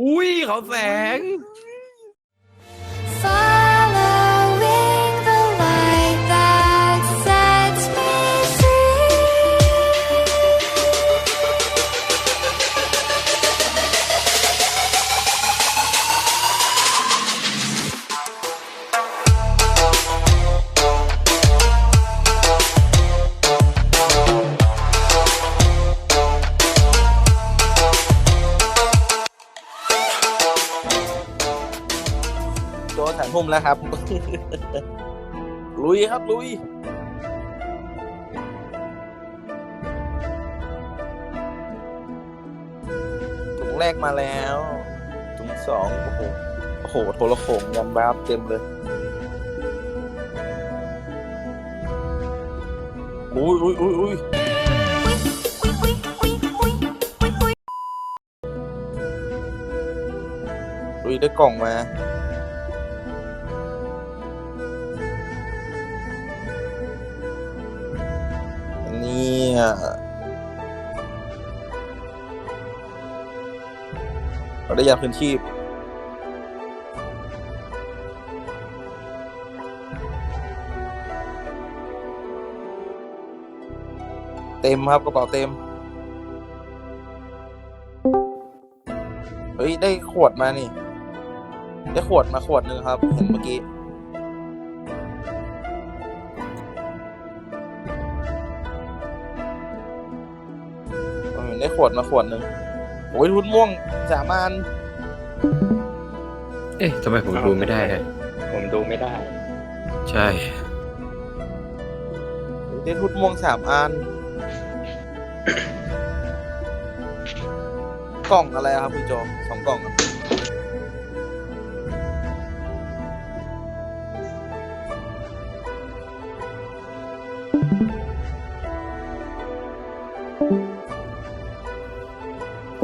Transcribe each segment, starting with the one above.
อุ้ยเขาแสง โจสามทุ่มแล้วครับ ลุยครับลุยถุงแรกมาแล้วถุงสองโอ้โหโอ้โหโทรโขงยันบ้าบเต็มเลยอุ้ยอุ้ยอุ้ยอุ้ยอุ้ยได้กล่องมา เนี่ย เราได้ยาพื้นชีพเต็มครับกระเป๋าเต็ม เฮ้ย ได้ขวดมานี่ ได้ขวดมาขวดหนึ่งครับ เห็นเมื่อกี้ ได้ขวดมาขวดหนึ่งโอ้ยทุนม่วงสามอันเอ๊ะทำไมผมดูไม่ได้ฮะผมดูไม่ได้ ใช่ ได้ทุนม่วงสามอัน กล่องอะไรครับคุณโจสองกล่องอะ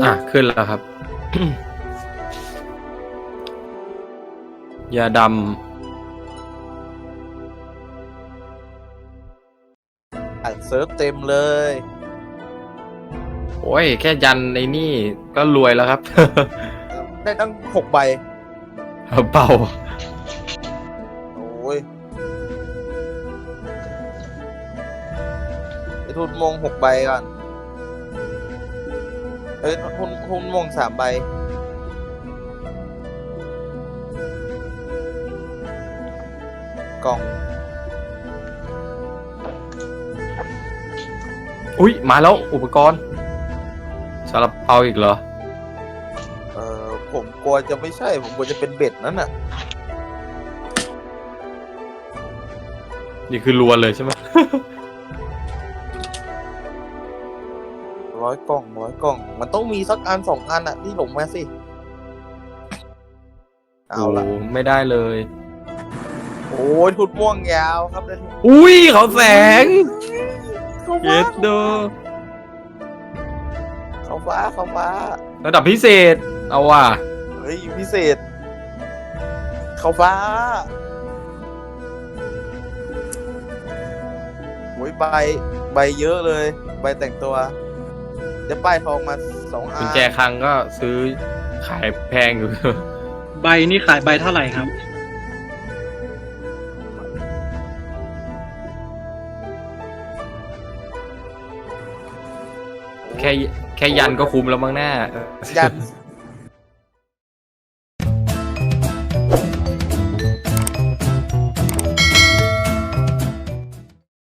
อะ ขึ้นแล้วครับ ยาดอ่านเซิร์ฟเต็มเลยำโอ้ย แค่ยันในนี่ก็รวยแล้วครับ ได้ตั้งหกใบ เป่า โอ้ยได้ทุนม่วงหกใบก่อน เอ้ยทุนทุนม่วงสามใบ กล่อง อุ้ยมาแล้วอุปกรณ์สาลาเปาอีกเหรอ เออผมกลัวจะไม่ใช่ ผมกลัวจะเป็นเบ็ดนั่นน่ะ นี่คือรวนเลยใช่ไหม ร้อยกล่องร้อยกล่อง มันต้องมีสักอันสองอันอะที่หลงมาสิ เอาละโไม่ได้เลย โอ้ยทุนม่วงยาวครับได้ที่อุ้ยเขาแสงเขาเย็ฟ้าดดูเขาฟ้าเขาฟ้า ระดับพิเศษ เอาว่ะเฮ้ยพิเศษ เขาฟ้าโอ้ยใบใบเยอะเลย ใบแต่งตัว ได้ป้ายทองมาสองอักุญนแจคลังก็ซื้อขายแพงอยู่ ใบนี่ขายใบเท่าไหร่ครับ แค่แค่ยันก็คุ้มแล้วมั้งหน้ายัน